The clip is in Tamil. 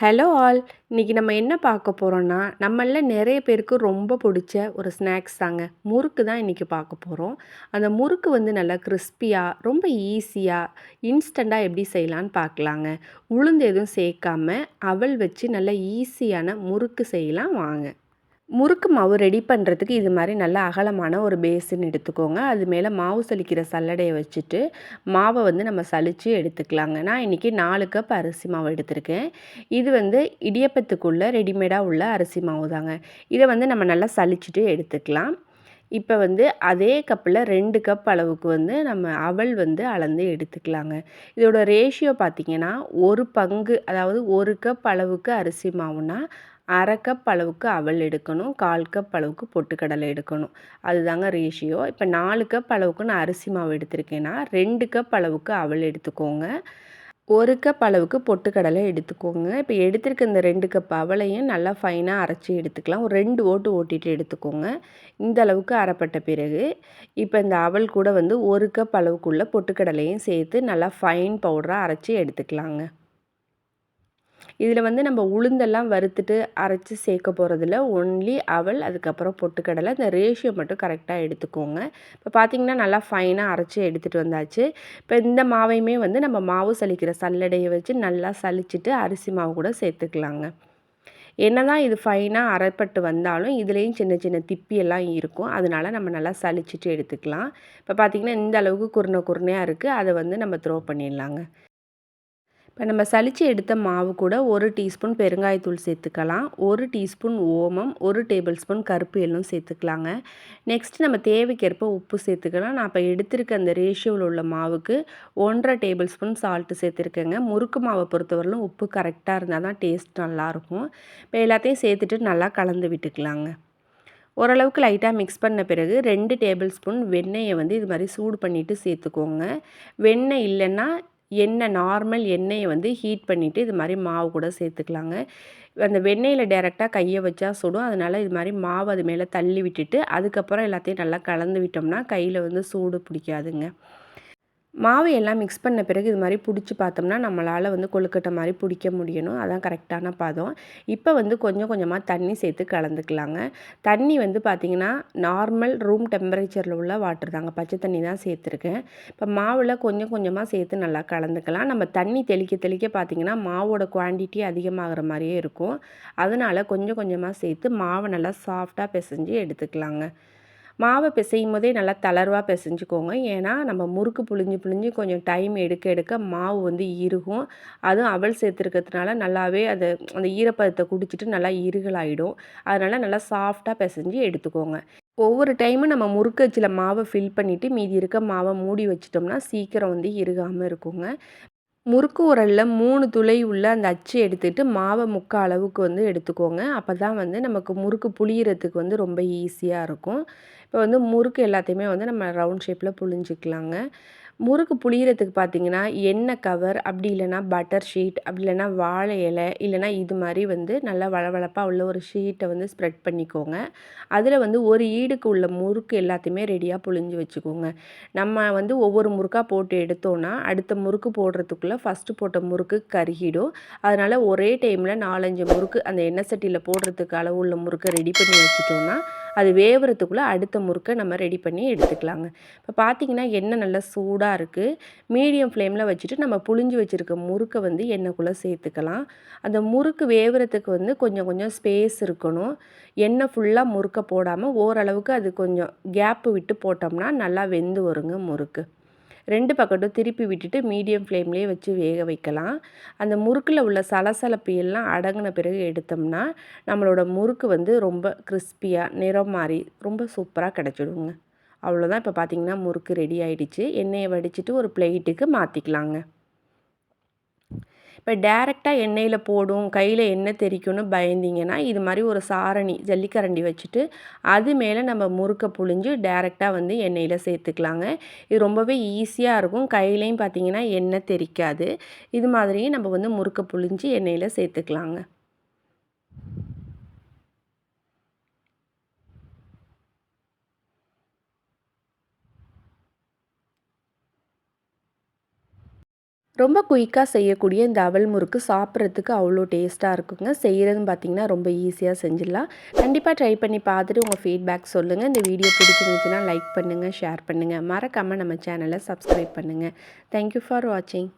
Hello all. இன்றைக்கி நம்ம என்ன பார்க்க போகிறோன்னா நம்மளில் நிறைய பேருக்கு ரொம்ப பிடிச்ச ஒரு ஸ்நாக்ஸ் தாங்க. முறுக்கு தான் இன்றைக்கி பார்க்க போகிறோம் அந்த முறுக்கு வந்து நல்லா கிறிஸ்பியாக ரொம்ப ஈஸியாக இன்ஸ்டண்ட்டாக எப்படி செய்யலான்னு பார்க்கலாங்க. உளுந்து எதுவும் சேர்க்காம அவல் வச்சு நல்லா ஈஸியான முறுக்கு செய்யலாம். வாங்க. முறுக்கு மாவு ரெடி பண்ணுறதுக்கு இது மாதிரி நல்ல அகலமான ஒரு பேசின் எடுத்துக்கோங்க. அது மேலே மாவு சலிக்கிற சல்லடையை வச்சுட்டு மாவை வந்து நம்ம சலித்து எடுத்துக்கலாங்க. நான் இன்றைக்கி நாலு கப் அரிசி மாவு எடுத்திருக்கேன். இது வந்து இடியப்பத்துக்குள்ளே ரெடிமேடாக உள்ள அரிசி மாவு தாங்க இதை வந்து நம்ம நல்லா சலிச்சுட்டு எடுத்துக்கலாம். இப்போ வந்து அதே கப்பில் ரெண்டு கப் அளவுக்கு வந்து நம்ம அவல் வந்து அளந்து எடுத்துக்கலாங்க. இதோட ரேஷியோ பார்த்திங்கன்னா ஒரு பங்கு அதாவது ஒரு கப் அளவுக்கு அரிசி மாவுனா அரை கப் அளவுக்கு அவல் எடுக்கணும் கால் கப் அளவுக்கு பொட்டுக்கடலை எடுக்கணும். அதுதாங்க ரேஷியோ இப்போ நாலு கப் அளவுக்கு நான் அரிசி மாவு எடுத்திருக்கேன்னா ரெண்டு கப் அளவுக்கு அவல் எடுத்துக்கோங்க. ஒரு கப் அளவுக்கு பொட்டுக்கடலை எடுத்துக்கோங்க. இப்போ எடுத்திருக்க இந்த ரெண்டு கப் அவளையும் நல்லா ஃபைனாக அரைச்சி எடுத்துக்கலாம். ஒரு ரெண்டு ஓட்டு ஓட்டிட்டு எடுத்துக்கோங்க. இந்த அளவுக்கு அரைப்பட்ட பிறகு இப்போ இந்த அவல் கூட வந்து ஒரு கப் அளவுக்குள்ள பொட்டுக்கடலையும் சேர்த்து நல்லா ஃபைன் பவுடராக அரைச்சி எடுத்துக்கலாங்க. இதில் வந்து நம்ம உளுந்தெல்லாம் வறுத்துட்டு அரைச்சி சேர்க்க போகிறதில்ல ஒன்லி அவல் அதுக்கப்புறம் பொட்டுக்கடலை. இந்த ரேஷியோ மட்டும் கரெக்டாக எடுத்துக்கோங்க. இப்போ பார்த்திங்கன்னா நல்லா ஃபைனாக அரைச்சி எடுத்துகிட்டு வந்தாச்சு. இப்போ இந்த மாவையுமே வந்து நம்ம மாவு சலிக்கிற சல்லடையை வச்சு நல்லா சலிச்சுட்டு அரிசி மாவு கூட சேர்த்துக்கலாங்க. என்ன தான் இது ஃபைனாக அரைப்பட்டு வந்தாலும் இதுலேயும் சின்ன சின்ன திப்பியெல்லாம் இருக்கும். அதனால் நம்ம நல்லா சலிச்சுட்டு எடுத்துக்கலாம். இப்போ பார்த்திங்கன்னா இந்த அளவுக்கு குருணை குருணையாக இருக்குது அதை வந்து நம்ம த்ரோ பண்ணிடலாங்க. இப்போ நம்ம சளிச்சு எடுத்த மாவு கூட ஒரு டீஸ்பூன் பெருங்காயத்தூள் சேர்த்துக்கலாம். ஒரு டீஸ்பூன் ஓமம் ஒரு டேபிள் ஸ்பூன் கருப்பு எள்ளும் சேர்த்துக்கலாங்க. நெக்ஸ்ட் நம்ம தேவைக்கேற்ப உப்பு சேர்த்துக்கலாம். நான் இப்போ எடுத்திருக்க அந்த ரேஷியோவில் உள்ள மாவுக்கு ஒன்றரை டேபிள் ஸ்பூன் சால்ட்டு சேர்த்துருக்கேங்க. முறுக்கு மாவை பொறுத்தவரையிலும் உப்பு கரெக்டாக இருந்தால் தான் டேஸ்ட் நல்லாயிருக்கும். இப்போ எல்லாத்தையும் சேர்த்துட்டு நல்லா கலந்து விட்டுக்கலாங்க. ஓரளவுக்கு லைட்டாக மிக்ஸ் பண்ண பிறகு ரெண்டு டேபிள் ஸ்பூன் வெண்ணெயை வந்து இது மாதிரி சூடு பண்ணிவிட்டு சேர்த்துக்கோங்க. வெண்ணெய் இல்லைன்னா எண்ணெய் நார்மல் எண்ணெயை வந்து ஹீட் பண்ணிவிட்டு இது மாதிரி மாவு கூட சேர்த்துக்கலாங்க. அந்த வெண்ணெயில் டேரெக்டாக கையை வச்சா சுடும். அதனால் இது மாதிரி மாவு அது மேலே தள்ளி விட்டுட்டு அதுக்கப்புறம் எல்லாத்தையும் நல்லா கலந்து விட்டோம்னா கையில் வந்து சூடு பிடிக்காதுங்க. மாவு எல்லாம் மிக்ஸ் பண்ண பிறகு இது மாதிரி பிடிச்சி பார்த்தோம்னா நம்மளால் வந்து கொழுக்கட்டை மாதிரி பிடிக்க முடியணும். அதான் கரெக்டான பதம். இப்போ வந்து கொஞ்சம் கொஞ்சமாக தண்ணி சேர்த்து கலந்துக்கலாங்க. தண்ணி வந்து பார்த்திங்கன்னா நார்மல் ரூம் டெம்பரேச்சரில் உள்ள வாட்டர் தாங்க. பச்சை தண்ணி தான் சேர்த்துருக்கேன். இப்போ மாவில் கொஞ்சம் கொஞ்சமாக சேர்த்து நல்லா கலந்துக்கலாம். நம்ம தண்ணி தெளிக்க தெளிக்க பார்த்திங்கன்னா மாவோட குவான்டிட்டி அதிகமாகிற மாதிரியே இருக்கும். அதனால் கொஞ்சம் கொஞ்சமாக சேர்த்து மாவை நல்லா சாஃப்டாக பிசைஞ்சு எடுத்துக்கலாங்க. மாவை பிசையும் போதே நல்லா தளர்வாக பிசைஞ்சுக்கோங்க. ஏன்னா நம்ம முறுக்கு புழிஞ்சு புழிஞ்சு கொஞ்சம் டைம் எடுக்க எடுக்க மாவு வந்து இறுகும். அதுவும் அவல் சேர்த்துருக்கிறதுனால நல்லாவே அதை அந்த ஈரப்பதத்தை குடிச்சிட்டு நல்லா இருகலாயிடும். அதனால் நல்லா சாஃப்டாக பிசைஞ்சு எடுத்துக்கோங்க. ஒவ்வொரு டைமும் நம்ம முறுக்கு வச்சில் மாவை ஃபில் பண்ணிவிட்டு மீதி இருக்க மாவை மூடி வச்சிட்டோம்னா சீக்கிரம் வந்து இறுகாமல் இருக்குங்க. முறுக்கு உரலில் மூணு துளை உள்ள அந்த அச்சு எடுத்துகிட்டு மாவை முக்கால் அளவுக்கு வந்து எடுத்துக்கோங்க. அப்போ தான் வந்து நமக்கு முறுக்கு புளியறதுக்கு வந்து ரொம்ப ஈஸியாக இருக்கும். இப்போ வந்து முறுக்கு எல்லாத்தையுமே வந்து நம்ம ரவுண்ட் ஷேப்பில் புழிஞ்சிக்கலாங்க. முறுக்கு புளியறதுக்கு பார்த்தீங்கன்னா எண்ணெய் கவர் அப்படி இல்லைனா பட்டர் ஷீட் அப்படி இல்லைனா வாழை இலை இல்லைனா இது மாதிரி வந்து நல்லா வளவளப்பாக உள்ள ஒரு ஷீட்டை வந்து ஸ்ப்ரெட் பண்ணிக்கோங்க. அதில் வந்து ஒரு ஈடுக்கு உள்ள முறுக்கு எல்லாத்தையுமே ரெடியாக புழிஞ்சு வச்சுக்கோங்க. நம்ம வந்து ஒவ்வொரு முறுக்காக போட்டு எடுத்தோன்னா அடுத்த முறுக்கு போடுறதுக்குள்ளே ஃபஸ்ட்டு போட்ட முறுக்கு கருகிடும். அதனால் ஒரே டைமில் நாலஞ்சு முறுக்கு அந்த எண்ணெய் சட்டியில் போடுறதுக்கு அளவு உள்ள முறுக்கை ரெடி பண்ணி வச்சுட்டோன்னா அது வேவுறதுக்குள்ளே அடுத்த முறுக்கை நம்ம ரெடி பண்ணி எடுத்துக்கலாங்க. இப்போ பார்த்திங்கன்னா எண்ணெய் நல்லா சூடாக இருக்குது மீடியம் ஃப்ளேமில் வச்சுட்டு நம்ம புளிஞ்சு வச்சுருக்க முறுக்கை வந்து எண்ணெய்க்குள்ளே சேர்த்துக்கலாம். அந்த முறுக்கு வேவுறதுக்கு வந்து கொஞ்சம் கொஞ்சம் ஸ்பேஸ் இருக்கணும். எண்ணெய் ஃபுல்லாக முறுக்கை போடாமல் ஓரளவுக்கு அது கொஞ்சம் கேப்பு விட்டு போட்டோம்னா நல்லா வெந்து வருங்க முறுக்கு. ரெண்டு பக்கட்டும் திருப்பி விட்டுட்டு மீடியம் ஃப்ளேம்லேயே வச்சு வேக வைக்கலாம். அந்த முறுக்கில் உள்ள சலசலப்பு எல்லாம் அடங்கின பிறகு எடுத்தோம்னா நம்மளோட முறுக்கு வந்து ரொம்ப கிறிஸ்பியாக நிறம் மாறி ரொம்ப சூப்பராக கிடச்சிடுங்க. அவ்வளோதான் இப்போ பார்த்திங்கன்னா முறுக்கு ரெடி ஆகிடுச்சு எண்ணெயை வடிச்சிட்டு ஒரு பிளேட்டுக்கு மாற்றிக்கலாங்க இப்போ டேரெக்டாக எண்ணெயில் போடும் கையில் எண்ணெய் தெரிக்கும்னு பயந்தீங்கன்னா இது மாதிரி ஒரு சாரணி ஜல்லிக்கரண்டி வச்சுட்டு அது மேலே நம்ம முறுக்கை புழிஞ்சு டேரெக்டாக வந்து எண்ணெயில் சேர்த்துக்கலாங்க. இது ரொம்பவே ஈஸியாக இருக்கும். கையிலையும் பார்த்திங்கன்னா எண்ணெய் தெரிக்காது இது மாதிரியும் நம்ம வந்து முறுக்கை புழிஞ்சு எண்ணெயில் சேர்த்துக்கலாங்க. ரொம்ப குயிக்காக செய்யக்கூடிய இந்த அவல் முறுக்கு சாப்பிட்றதுக்கு அவ்வளோ டேஸ்ட்டாக இருக்குங்க. செய்கிறதுன்னு பார்த்தீங்கன்னா ரொம்ப ஈஸியாக செஞ்சிடலாம். கண்டிப்பாக ட்ரை பண்ணி பார்த்துட்டு உங்கள் ஃபீட்பேக் சொல்லுங்கள் இந்த வீடியோ பிடிச்சிருந்துச்சுன்னா லைக் பண்ணுங்கள் ஷேர் பண்ணுங்கள் மறக்காமல் நம்ம சேனலை சப்ஸ்கிரைப் பண்ணுங்கள் தேங்க்யூ ஃபார் வாட்சிங்